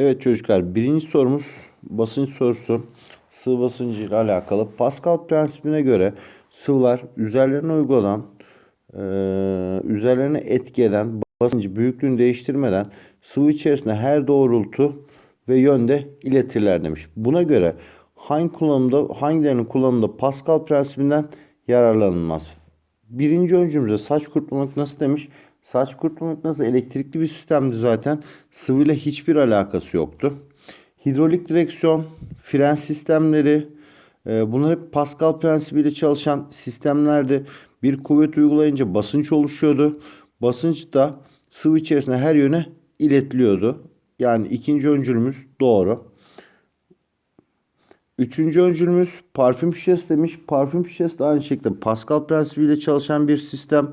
Evet çocuklar birinci sorumuz basınç sorusu. Sıvı basıncı ile alakalı. Pascal prensibine göre sıvılar üzerlerine uygulanan, eee, üzerlerine etki eden basıncı büyüklüğünü değiştirmeden sıvı içerisinde her doğrultu ve yönde iletirler demiş. Buna göre hangi kullanımda hangilerinin kullanımında Pascal prensibinden yararlanılmaz? Birinci öncümüzde saç kurutma makinesi demiş. Saç kurutma makinesi elektrikli bir sistemdi zaten. Sıvıyla hiçbir alakası yoktu. Hidrolik direksiyon, fren sistemleri, e, bunlar hep Pascal prensibiyle çalışan sistemlerdi. Bir kuvvet uygulayınca basınç oluşuyordu. Basınç da sıvı içerisinde her yöne iletiliyordu. Yani ikinci öncülümüz doğru. Üçüncü öncülümüz parfüm şişesi demiş. Parfüm şişesi de aynı şekilde Pascal prensibiyle çalışan bir sistem.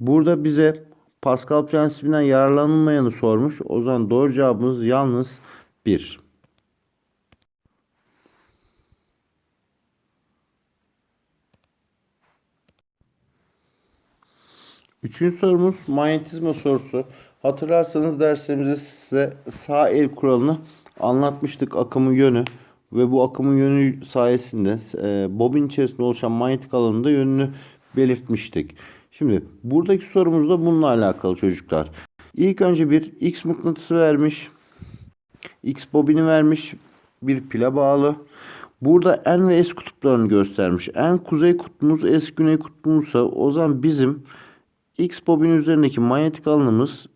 Burada bize Pascal prensibinden yararlanılmayanı sormuş. O zaman doğru cevabımız yalnız 1. Üçüncü sorumuz manyetizma sorusu. Hatırlarsanız derslerimizde size sağ el kuralını anlatmıştık akımın yönü ve bu akımın yönü sayesinde e, bobin içerisinde oluşan manyetik alanın da yönünü belirtmiştik. Şimdi buradaki sorumuz da bununla alakalı çocuklar. İlk önce bir X mıknatısı vermiş. X bobini vermiş. Bir pile bağlı. Burada N ve S kutuplarını göstermiş. N kuzey kutbumuz, S güney kutbumuzsa o zaman bizim X bobin üzerindeki manyetik alanımız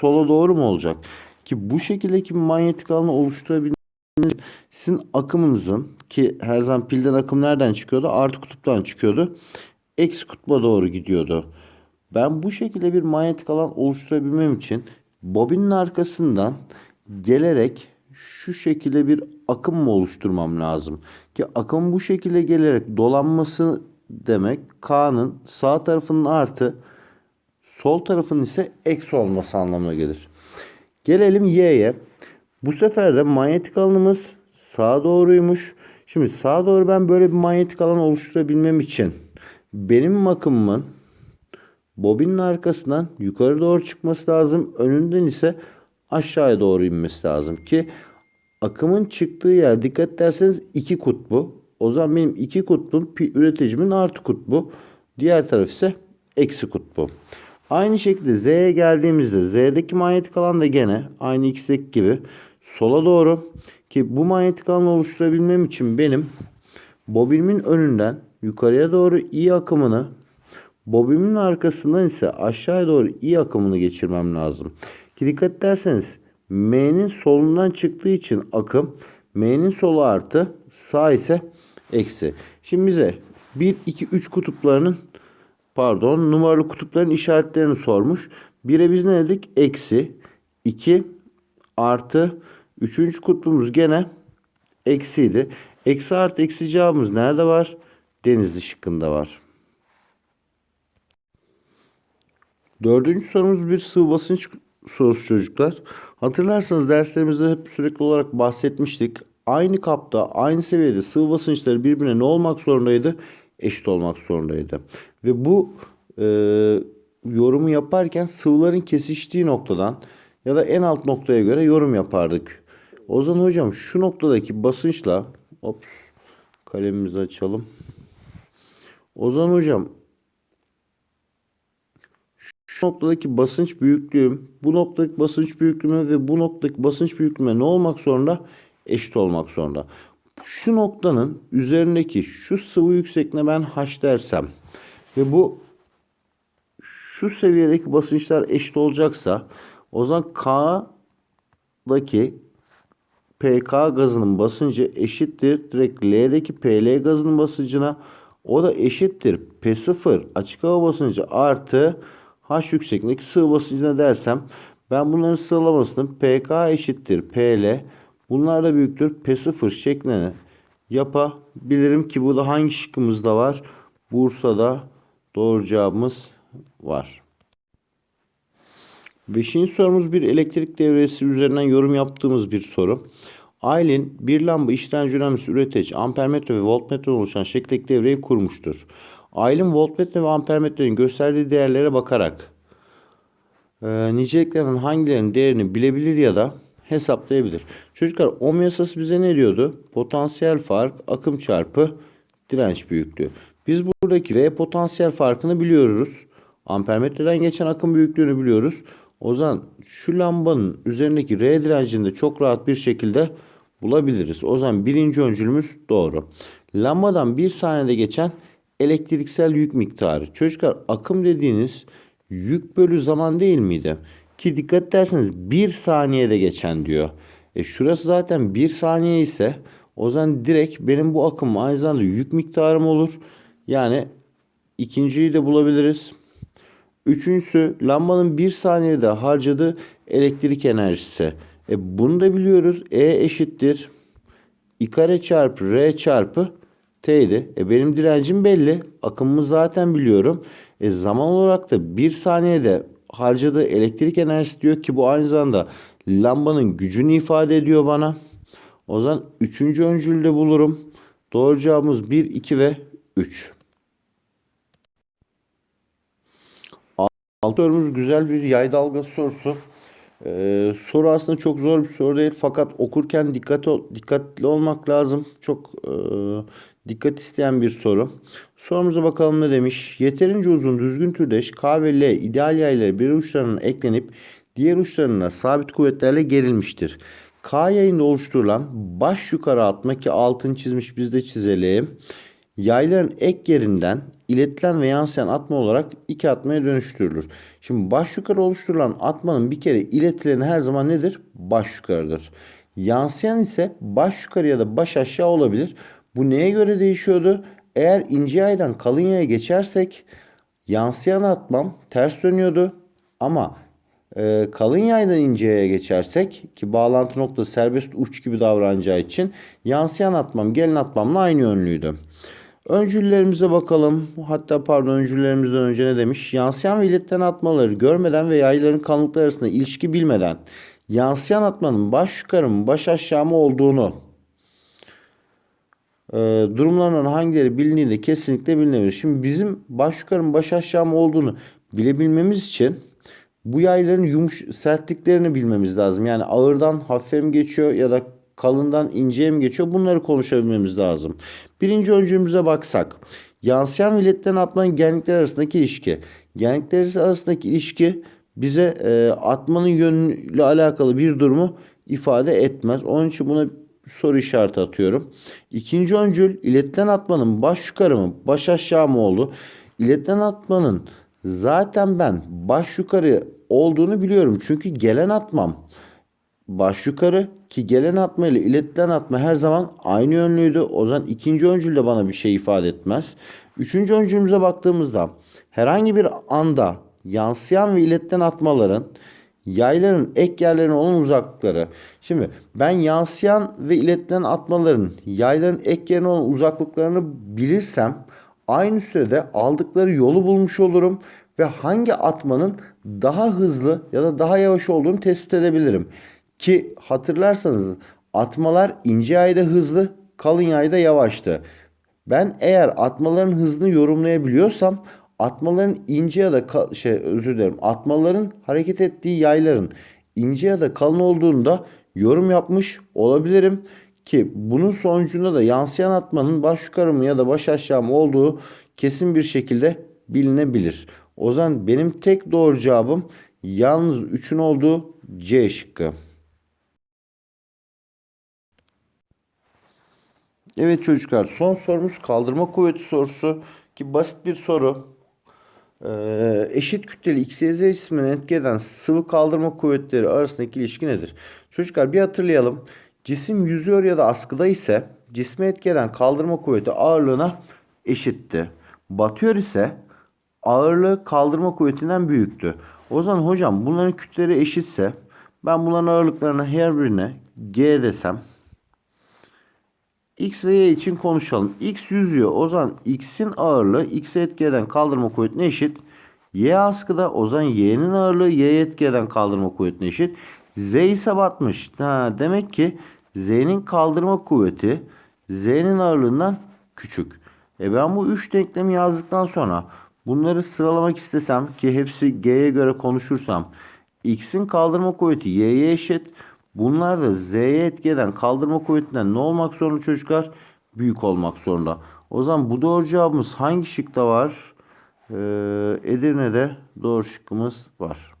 sola doğru mu olacak? Ki bu şekildeki manyetik alanı oluşturabilmeniz sizin akımınızın ki her zaman pilden akım nereden çıkıyordu? Artı kutuptan çıkıyordu. Eksi kutba doğru gidiyordu. Ben bu şekilde bir manyetik alan oluşturabilmem için bobinin arkasından gelerek şu şekilde bir akım mı oluşturmam lazım? Ki akım bu şekilde gelerek dolanması demek K'nın sağ tarafının artı sol tarafının ise eksi olması anlamına gelir. Gelelim Y'ye. Bu sefer de manyetik alanımız sağa doğruymuş. Şimdi sağa doğru ben böyle bir manyetik alan oluşturabilmem için benim akımımın bobinin arkasından yukarı doğru çıkması lazım. Önünden ise aşağıya doğru inmesi lazım ki akımın çıktığı yer dikkat ederseniz iki kutbu. O zaman benim iki kutbum üreticimin artı kutbu. Diğer taraf ise eksi kutbu. Aynı şekilde Z'ye geldiğimizde Z'deki manyetik alan da gene aynı X'deki gibi sola doğru ki bu manyetik alanı oluşturabilmem için benim bobinimin önünden yukarıya doğru i akımını bobinimin arkasından ise aşağıya doğru i akımını geçirmem lazım. Ki dikkat ederseniz M'nin solundan çıktığı için akım M'nin solu artı sağ ise eksi. Şimdi bize 1, 2, 3 kutuplarının pardon numaralı kutupların işaretlerini sormuş. 1'e biz ne dedik? Eksi. 2 artı. Üçüncü kutbumuz gene eksiydi. Eksi artı eksi cevabımız nerede var? Denizli şıkkında var. Dördüncü sorumuz bir sıvı basınç sorusu çocuklar. Hatırlarsanız derslerimizde hep sürekli olarak bahsetmiştik. Aynı kapta, aynı seviyede sıvı basınçları birbirine ne olmak zorundaydı? Eşit olmak zorundaydı. Ve bu e, yorumu yaparken sıvıların kesiştiği noktadan ya da en alt noktaya göre yorum yapardık. O zaman hocam şu noktadaki basınçla ops kalemimizi açalım. O zaman hocam şu noktadaki basınç büyüklüğüm, bu noktadaki basınç büyüklüğüme ve bu noktadaki basınç büyüklüğüme ne olmak zorunda? Eşit olmak zorunda. Şu noktanın üzerindeki şu sıvı yüksekliğine ben H dersem ve bu şu seviyedeki basınçlar eşit olacaksa o zaman K'daki PK gazının basıncı eşittir direkt L'deki PL gazının basıncına o da eşittir P0 açık hava basıncı artı H yüksekliğindeki sıvı basıncına dersem ben bunların sıralamasını PK eşittir PL bunlar da büyüktür P0 şeklinde yapabilirim ki bu da hangi şıkkımızda var? Bursa'da doğru cevabımız var. Beşinci sorumuz bir elektrik devresi üzerinden yorum yaptığımız bir soru. Aylin bir lamba işlemci önemlisi üreteç, ampermetre ve voltmetre oluşan şekildeki devreyi kurmuştur. Aylin voltmetre ve ampermetrenin gösterdiği değerlere bakarak e, niceliklerin hangilerinin değerini bilebilir ya da hesaplayabilir. Çocuklar ohm yasası bize ne diyordu? Potansiyel fark akım çarpı direnç büyüklüğü. Biz buradaki V potansiyel farkını biliyoruz. Ampermetreden geçen akım büyüklüğünü biliyoruz. O zaman şu lambanın üzerindeki R direncini de çok rahat bir şekilde bulabiliriz. O zaman birinci öncülümüz doğru. Lambadan bir saniyede geçen elektriksel yük miktarı. Çocuklar akım dediğiniz yük bölü zaman değil miydi? Ki dikkat ederseniz bir saniyede geçen diyor. E şurası zaten bir saniye ise o zaman direkt benim bu akım aynı zamanda yük miktarım olur. Yani ikinciyi de bulabiliriz. Üçüncüsü lambanın bir saniyede harcadığı elektrik enerjisi. E bunu da biliyoruz. E eşittir. I kare çarpı R çarpı T'ydi. E benim direncim belli. Akımımı zaten biliyorum. E zaman olarak da bir saniyede harcadığı elektrik enerjisi diyor ki bu aynı zamanda lambanın gücünü ifade ediyor bana. O zaman üçüncü öncülde bulurum. Doğru cevabımız 1, 2 ve 3. Alt sorumuz güzel bir yay dalgası sorusu. Ee, soru aslında çok zor bir soru değil fakat okurken dikkat ol- dikkatli olmak lazım. Çok e, dikkat isteyen bir soru. Sorumuza bakalım ne demiş. Yeterince uzun düzgün türdeş K ve L ideal yayları bir uçlarına eklenip diğer uçlarına sabit kuvvetlerle gerilmiştir. K yayında oluşturulan baş yukarı atma ki altını çizmiş biz de çizelim. Yayların ek yerinden iletilen ve yansıyan atma olarak iki atmaya dönüştürülür. Şimdi baş yukarı oluşturulan atmanın bir kere iletileni her zaman nedir? Baş yukarıdır. Yansıyan ise baş yukarı ya da baş aşağı olabilir. Bu neye göre değişiyordu? Eğer ince yaydan kalın yaya geçersek yansıyan atmam ters dönüyordu. Ama e, kalın yaydan ince yaya geçersek ki bağlantı noktası serbest uç gibi davranacağı için yansıyan atmam gelen atmamla aynı yönlüydü. Öncüllerimize bakalım. Hatta pardon öncüllerimizden önce ne demiş? Yansıyan ve iletilen atmaları görmeden ve yayların kalınlıkları arasında ilişki bilmeden yansıyan atmanın baş yukarı mı baş aşağı mı olduğunu e, durumlarından hangileri bilindiğinde kesinlikle bilinebilir. Şimdi bizim baş yukarı mı baş aşağı mı olduğunu bilebilmemiz için bu yayların yumuş sertliklerini bilmemiz lazım. Yani ağırdan hafife mi geçiyor ya da kalından inceye mi geçiyor bunları konuşabilmemiz lazım. Birinci öncülümüze baksak. Yansıyan ve atmanın genlikleri arasındaki ilişki. Genlikler arasındaki ilişki bize e, atmanın yönüyle alakalı bir durumu ifade etmez. Onun için buna soru işareti atıyorum. İkinci öncül iletilen atmanın baş yukarı mı baş aşağı mı oldu? İletilen atmanın zaten ben baş yukarı olduğunu biliyorum. Çünkü gelen atmam baş yukarı ki gelen atma ile iletilen atma her zaman aynı yönlüydü. O zaman ikinci öncül de bana bir şey ifade etmez. Üçüncü öncülümüze baktığımızda herhangi bir anda yansıyan ve iletilen atmaların yayların ek yerlerine olan uzaklıkları. Şimdi ben yansıyan ve iletilen atmaların yayların ek yerine olan uzaklıklarını bilirsem aynı sürede aldıkları yolu bulmuş olurum ve hangi atmanın daha hızlı ya da daha yavaş olduğunu tespit edebilirim. Ki hatırlarsanız atmalar ince yayda hızlı, kalın yayda yavaştı. Ben eğer atmaların hızını yorumlayabiliyorsam atmaların ince ya da şey özür dilerim. Atmaların hareket ettiği yayların ince ya da kalın olduğunda yorum yapmış olabilirim ki bunun sonucunda da yansıyan atmanın baş yukarı mı ya da baş aşağı mı olduğu kesin bir şekilde bilinebilir. O zaman benim tek doğru cevabım yalnız 3'ün olduğu C şıkkı. Evet çocuklar son sorumuz kaldırma kuvveti sorusu ki basit bir soru. Ee, eşit kütleli X, Y, Z cismini etki eden sıvı kaldırma kuvvetleri arasındaki ilişki nedir? Çocuklar bir hatırlayalım. Cisim yüzüyor ya da askıda ise cisme etki eden kaldırma kuvveti ağırlığına eşitti. Batıyor ise ağırlığı kaldırma kuvvetinden büyüktü. O zaman hocam bunların kütleleri eşitse ben bunların ağırlıklarına her birine G desem X ve Y için konuşalım. X yüzüyor. O zaman X'in ağırlığı X'e etki eden kaldırma kuvvetine eşit. Y askıda o zaman Y'nin ağırlığı Y'ye etki eden kaldırma kuvvetine eşit. Z ise batmış. Ha, demek ki Z'nin kaldırma kuvveti Z'nin ağırlığından küçük. E ben bu üç denklemi yazdıktan sonra bunları sıralamak istesem ki hepsi G'ye göre konuşursam X'in kaldırma kuvveti Y'ye eşit. Bunlar da Z'ye etki kaldırma kuvvetinden ne olmak zorunda çocuklar? Büyük olmak zorunda. O zaman bu doğru cevabımız hangi şıkta var? Ee, Edirne'de doğru şıkkımız var.